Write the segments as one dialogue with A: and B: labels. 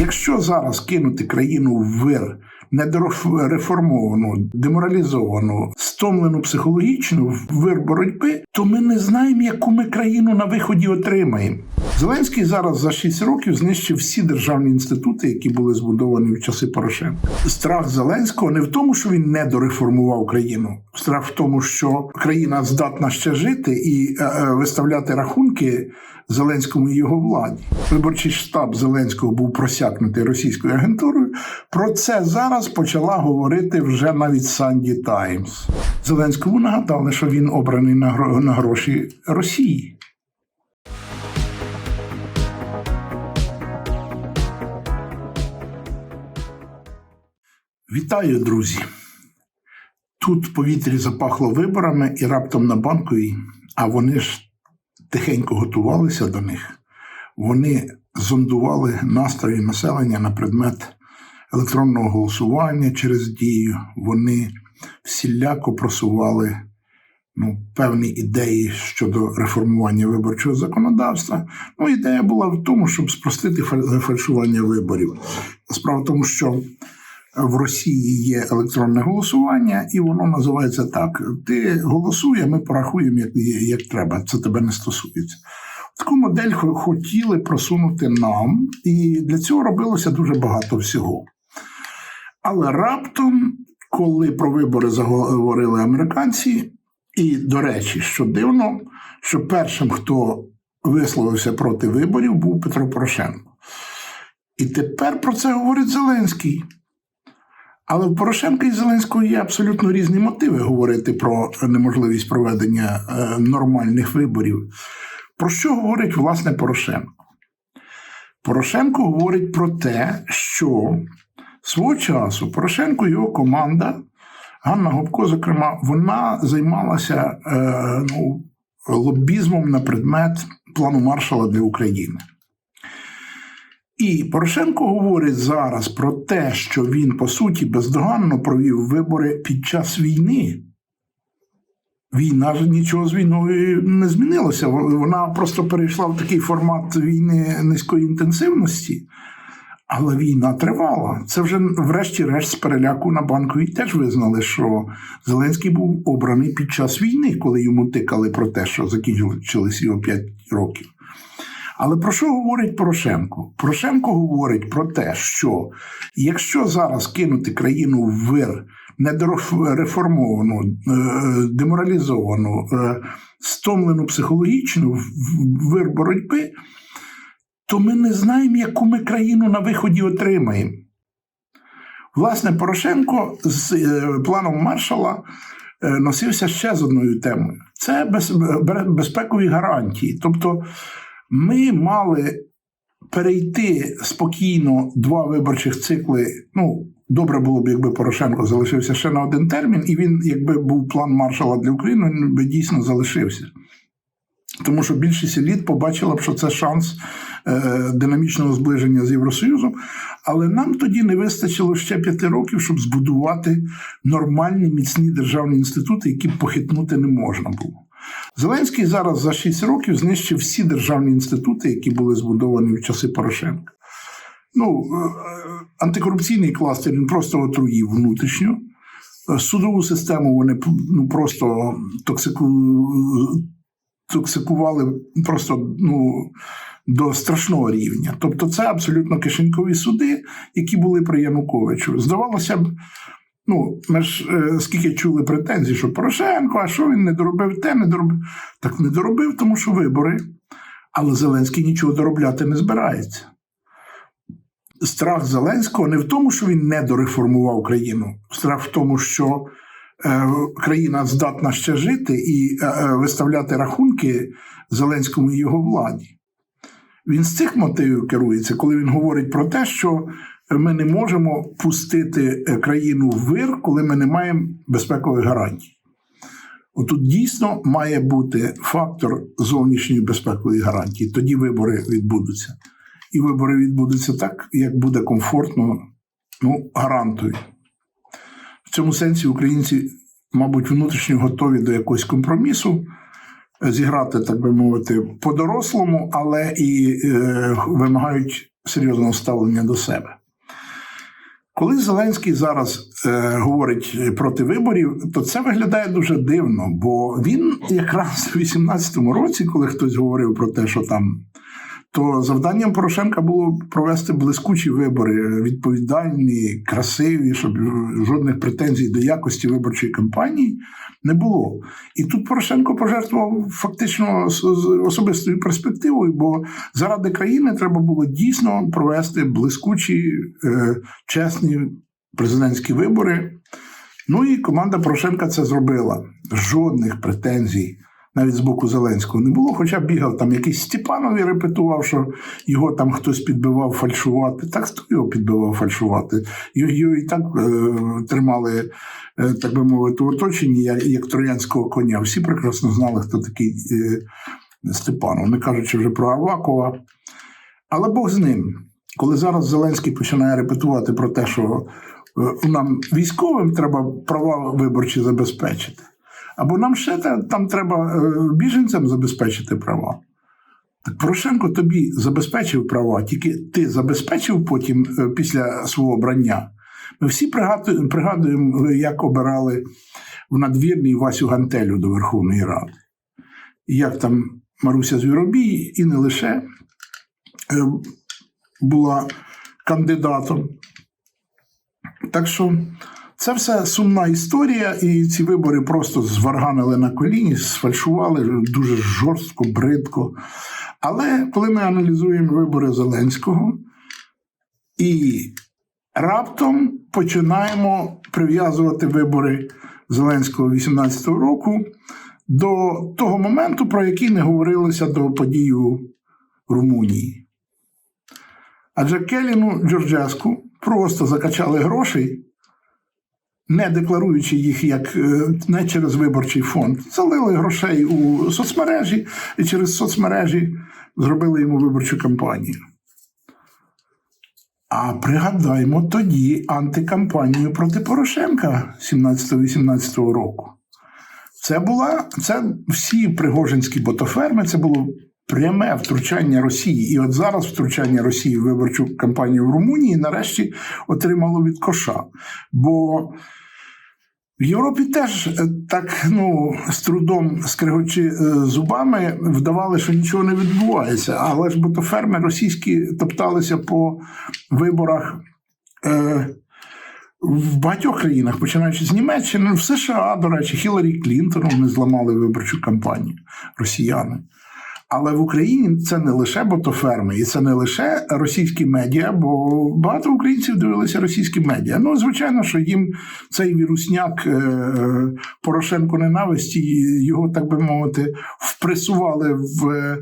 A: Якщо зараз кинути країну в вир, недореформовану, деморалізовану, стомлену психологічно в вир боротьби, то ми не знаємо, яку ми країну на виході отримаємо. Зеленський зараз за 6 років знищив всі державні інститути, які були збудовані в часи Порошенка. Страх Зеленського не в тому, що він не дореформував країну. Страх в тому, що країна здатна ще жити і е, е, виставляти рахунки Зеленському і його владі. Виборчий штаб Зеленського був просякнутий російською агентурою. Про це зараз почала говорити вже навіть Санді Таймс. Зеленському нагадали, що він обраний на гро- на гроші Росії. Вітаю, друзі! Тут в повітрі запахло виборами і раптом на банковій, а вони ж тихенько готувалися до них. Вони зондували настрої населення на предмет електронного голосування через дію. Вони всіляко просували ну, певні ідеї щодо реформування виборчого законодавства. Ну, ідея була в тому, щоб спростити фаль- фальшування виборів. Справа в тому, що в Росії є електронне голосування, і воно називається так: ти голосуй, а ми порахуємо, як, як треба. Це тебе не стосується. Таку модель хотіли просунути нам, і для цього робилося дуже багато всього. Але раптом, коли про вибори заговорили американці, і, до речі, що дивно, що першим, хто висловився проти виборів, був Петро Порошенко. І тепер про це говорить Зеленський. Але в Порошенка і Зеленського є абсолютно різні мотиви говорити про неможливість проведення е, нормальних виборів. Про що говорить власне Порошенко? Порошенко говорить про те, що свого часу Порошенко і його команда, Ганна Гопко, зокрема, вона займалася е, ну, лобізмом на предмет плану маршала для України. І Порошенко говорить зараз про те, що він по суті бездоганно провів вибори під час війни. Війна ж нічого з війною не змінилося. Вона просто перейшла в такий формат війни низької інтенсивності. Але війна тривала. Це вже, врешті-решт, з переляку на банковій теж визнали, що Зеленський був обраний під час війни, коли йому тикали про те, що закінчились його 5 років. Але про що говорить Порошенко? Порошенко говорить про те, що якщо зараз кинути країну в вир, недореформовану, е, деморалізовану, е, стомлену психологічно вир боротьби, то ми не знаємо, яку ми країну на виході отримаємо. Власне, Порошенко з е, планом маршала носився ще з одною темою: це безпекові гарантії. Тобто, ми мали перейти спокійно два виборчих цикли. Ну, добре було б, якби Порошенко залишився ще на один термін, і він, якби був план маршала для України, він би дійсно залишився. Тому що більшість еліт побачила б, що це шанс е, динамічного зближення з Євросоюзом. Але нам тоді не вистачило ще п'яти років, щоб збудувати нормальні міцні державні інститути, які похитнути не можна було. Зеленський зараз за 6 років знищив всі державні інститути, які були збудовані в часи Порошенка. Ну, е, е, антикорупційний кластер він просто отруїв внутрішньо. Е, Судову систему вони ну, просто токсику, токсикували просто ну, до страшного рівня. Тобто, це абсолютно кишенькові суди, які були при Януковичу. Здавалося б, ну, ми ж е, скільки чули претензій, що Порошенко, а що він не доробив те, не доробив. Так не доробив, тому що вибори. Але Зеленський нічого доробляти не збирається. Страх Зеленського не в тому, що він не дореформував країну. Страх в тому, що е, країна здатна ще жити і е, е, виставляти рахунки Зеленському і його владі. Він з цих мотивів керується, коли він говорить про те, що ми не можемо пустити е, країну в вир, коли ми не маємо безпекових гарантій. Отут дійсно має бути фактор зовнішньої безпекової гарантії. Тоді вибори відбудуться. І вибори відбудуться так, як буде комфортно, ну, гарантую. В цьому сенсі українці, мабуть, внутрішньо готові до якогось компромісу, е, зіграти, так би мовити, по-дорослому, але і е, вимагають серйозного ставлення до себе. Коли Зеленський зараз е, говорить проти виборів, то це виглядає дуже дивно, бо він якраз у 18-му році, коли хтось говорив про те, що там, то завданням Порошенка було провести блискучі вибори, відповідальні, красиві, щоб жодних претензій до якості виборчої кампанії не було. І тут Порошенко пожертвував фактично особистою перспективою, бо заради країни треба було дійсно провести блискучі, е, чесні президентські вибори. Ну і команда Порошенка це зробила. Жодних претензій. Навіть з боку Зеленського не було, хоча бігав там якийсь Степанов і репетував, що його там хтось підбивав фальшувати. Так хто його підбивав фальшувати? Його, і так е, тримали, е, так би мовити, в оточенні, як, як троянського коня. Всі прекрасно знали, хто такий е, Степанов, не кажучи вже про Авакова. Але Бог з ним. Коли зараз Зеленський починає репетувати про те, що е, нам військовим треба права виборчі забезпечити. Або нам ще там треба е, біженцям забезпечити права. Так Порошенко тобі забезпечив права, тільки ти забезпечив потім е, після свого обрання. Ми всі пригадуємо, пригадуємо, як обирали в надвірній Васю Гантелю до Верховної Ради. Як там Маруся Звіробій, і не лише е, була кандидатом. Так що це все сумна історія, і ці вибори просто зварганили на коліні, сфальшували дуже жорстко, бридко. Але коли ми аналізуємо вибори Зеленського і раптом починаємо прив'язувати вибори Зеленського 18-го року до того моменту, про який не говорилося до подій Румунії. Адже Келіну Джорджеску просто закачали грошей, не декларуючи їх як е, не через виборчий фонд. Залили грошей у соцмережі і через соцмережі зробили йому виборчу кампанію. А пригадаймо тоді антикампанію проти Порошенка 17-18 року. Це була це всі пригожинські ботоферми, це було пряме втручання Росії. І от зараз втручання Росії в виборчу кампанію в Румунії нарешті отримало від коша. Бо в Європі теж е, так ну, з трудом скригочи е, зубами вдавали, що нічого не відбувається. Але ж ботоферми російські топталися по виборах. Е, в багатьох країнах, починаючи з Німеччини, в США, до речі, Хіларі Клінтоном не зламали виборчу кампанію росіяни. Але в Україні це не лише ботоферми, і це не лише російські медіа, бо багато українців дивилися російські медіа. Ну, звичайно, що їм цей вірусняк е, е, Порошенко ненависті, його, так би мовити, впресували в.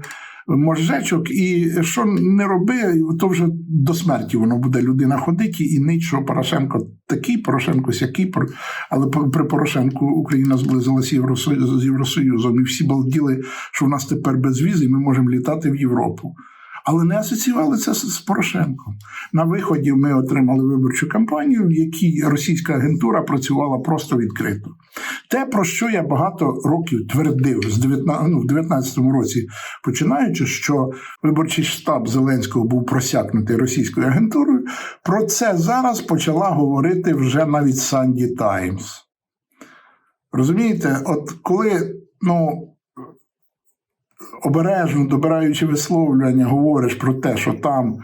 A: Моржечок, і що не роби, то вже до смерті воно буде. Людина ходити і нить, що Порошенко такий, Порошенко сякий, але при Порошенку Україна зблизилася з Євросоюзом, і всі балділи, що в нас тепер без візи, ми можемо літати в Європу. Але не асоціювали це з Порошенком. На виході ми отримали виборчу кампанію, в якій російська агентура працювала просто відкрито. Те, про що я багато років твердив з 19, ну, в 19-му році, починаючи, що виборчий штаб Зеленського був просякнутий російською агентурою, про це зараз почала говорити вже навіть Санді Таймс. Розумієте, от коли ну, обережно добираючи висловлювання, говориш про те, що там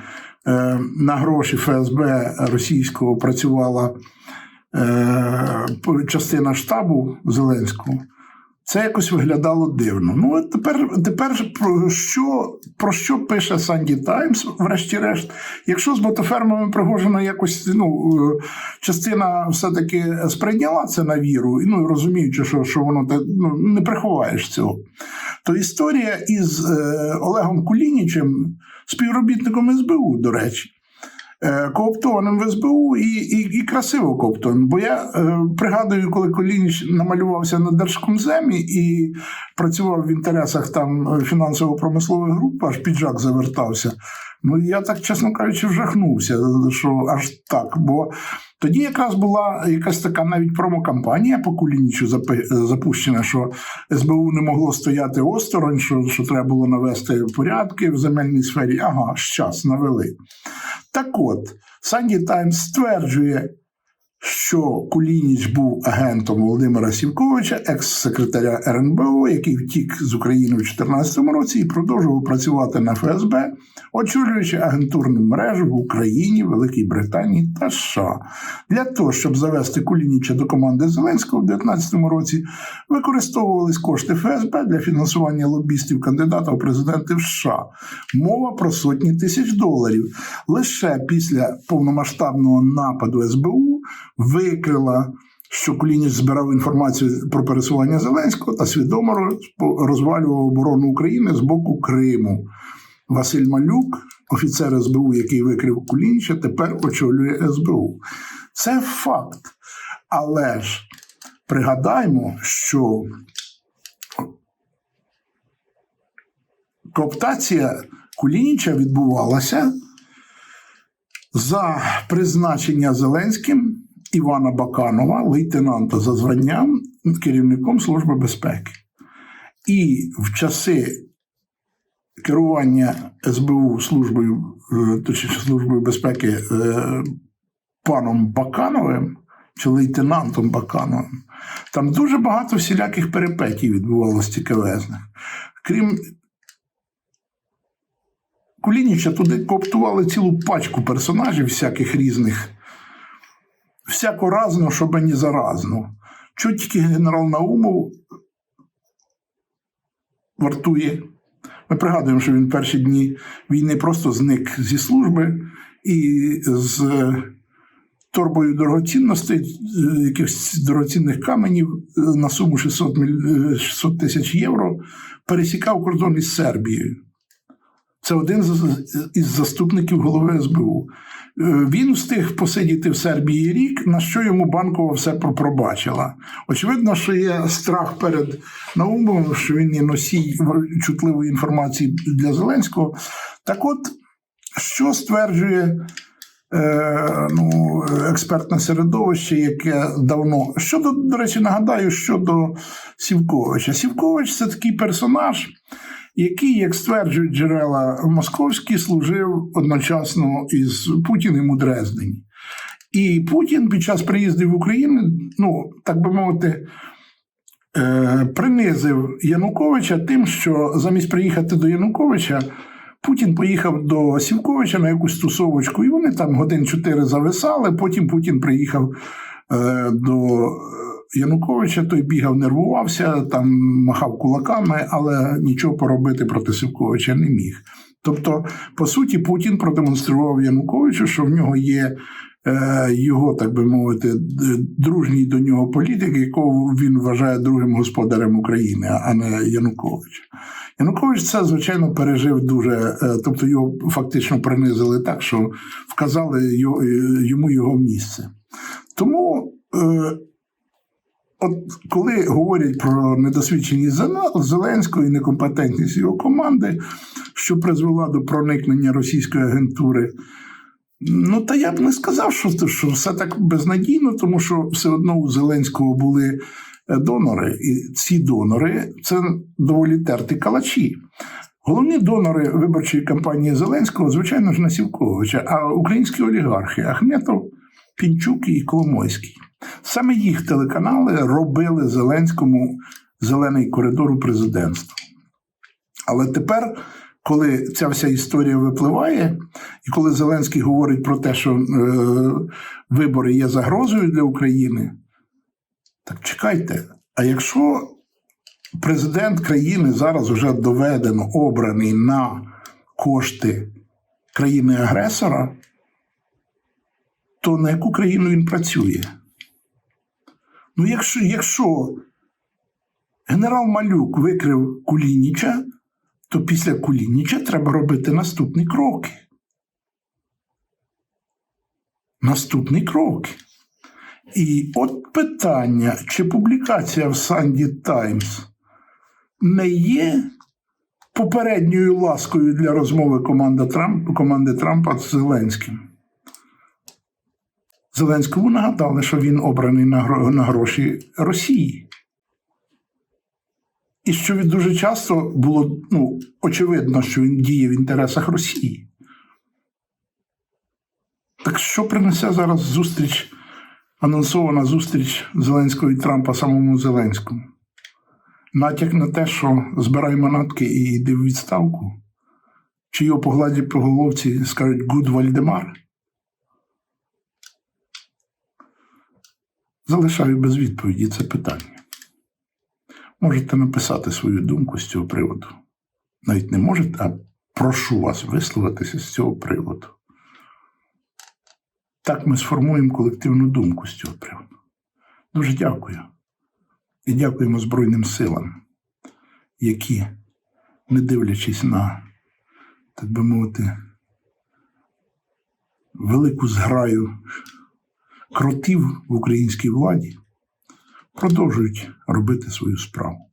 A: е, на гроші ФСБ російського працювала е, частина штабу Зеленського, це якось виглядало дивно. Ну, от тепер, тепер про що, про що пише Санді Таймс, врешті-решт, якщо з ботофермами Пригожина якось ну, е, частина все-таки сприйняла це на віру, ну, розуміючи, що, що воно те- ну, не приховаєш цього, то історія із е, Олегом Кулінічем, співробітником СБУ, до речі, кооптованим в СБУ і, і, і красиво кооптованим. Бо я е, пригадую, коли Колініч намалювався на Держкомземі і працював в інтересах там е, фінансово-промислових групи, аж піджак завертався. Ну, я так, чесно кажучи, вжахнувся, що аж так. Бо тоді якраз була якась така навіть промокампанія по Кулінічу запущена, що СБУ не могло стояти осторонь, що, що треба було навести порядки в земельній сфері. Ага, щас навели. Так от, Санді Таймс стверджує, що Кулініч був агентом Володимира Сівковича, екс-секретаря РНБО, який втік з України у 2014 році і продовжував працювати на ФСБ, очолюючи агентурну мережу в Україні, Великій Британії та США. Для того, щоб завести Кулініча до команди Зеленського у 2019 році, використовувались кошти ФСБ для фінансування лобістів кандидата у президенти в США. Мова про сотні тисяч доларів. Лише після повномасштабного нападу СБУ викрила, що Кулініч збирав інформацію про пересування Зеленського та свідомо розвалював оборону України з боку Криму. Василь Малюк, офіцер СБУ, який викрив Кулініча, тепер очолює СБУ. Це факт. Але ж пригадаймо, що кооптація Кулініча відбувалася за призначення Зеленським Івана Баканова, лейтенанта за званням керівником Служби безпеки. І в часи керування СБУ службою, е, точніше службою безпеки е, паном Бакановим чи лейтенантом Бакановим, там дуже багато всіляких перипетій відбувалося цікавезних. Крім Кулініча туди коптували цілу пачку персонажів, всяких різних, всяко разно, щоб не заразно. Чуть тільки генерал Наумов вартує. Ми пригадуємо, що він перші дні війни просто зник зі служби і з е, торбою дорогоцінностей, е, якихось дорогоцінних каменів е, на суму 600 е, 600 тисяч євро пересікав кордон із Сербією. Це один із заступників голови СБУ. Е, Він встиг посидіти в Сербії рік, на що йому банкова все про- пробачила. Очевидно, що є страх перед Наумовим, що він є носій чутливої інформації для Зеленського. Так от, що стверджує е, ну, експертне середовище, яке давно. Щодо, до речі, нагадаю, щодо Сівковича. Сівкович це такий персонаж, який, як стверджують джерела московські, служив одночасно із Путіним у Дрездені. І Путін під час приїзду в Україну, ну, так би мовити, е, принизив Януковича тим, що замість приїхати до Януковича, Путін поїхав до Сівковича на якусь тусовочку, і вони там годин чотири зависали. Потім Путін приїхав е, до Януковича, той бігав, нервувався, там махав кулаками, але нічого поробити проти Сівковича не міг. Тобто, по суті, Путін продемонстрував Януковичу, що в нього є е, його, так би мовити, дружній до нього політик, якого він вважає другим господарем України, а не Янукович. Янукович це, звичайно, пережив дуже, е, тобто його фактично принизили так, що вказали е, йому його місце. Тому, от коли говорять про недосвідченість Зеле- Зеленського і некомпетентність його команди, що призвела до проникнення російської агентури. Ну, та я б не сказав, що, що все так безнадійно, тому що все одно у Зеленського були е, донори, і ці донори це доволі терті калачі. Головні донори виборчої кампанії Зеленського, звичайно ж, не Сівковича, а українські олігархи Ахметов, Пінчук і Коломойський. Саме їх телеканали робили Зеленському зелений коридор у президентство. Але тепер, коли ця вся історія випливає, і коли Зеленський говорить про те, що е, вибори є загрозою для України, так чекайте. А якщо президент країни зараз вже доведено обраний на кошти країни-агресора, то на яку країну він працює? Ну, якщо, якщо генерал Малюк викрив Кулініча, то після Кулініча треба робити наступні кроки. Наступні кроки. І от питання, чи публікація в Санді Таймс не є попередньою ласкою для розмови команда Трамп, команди Трампа з Зеленським. Зеленському нагадали, що він обраний на, гро- на гроші Росії. І що він дуже часто було ну, очевидно, що він діє в інтересах Росії. Так що принесе зараз зустріч, анонсована зустріч Зеленського і Трампа самому Зеленському? Натяк на те, що збирай манатки і йди в відставку? Чи його погладять по головці і скажуть Гуд Вальдемар? Залишаю без відповіді це питання. Можете написати свою думку з цього приводу. Навіть не можете, а прошу вас висловитися з цього приводу. Так ми сформуємо колективну думку з цього приводу. Дуже дякую. І дякуємо Збройним силам, які, не дивлячись на, так би мовити, велику зграю кротів в українській владі, продовжують робити свою справу.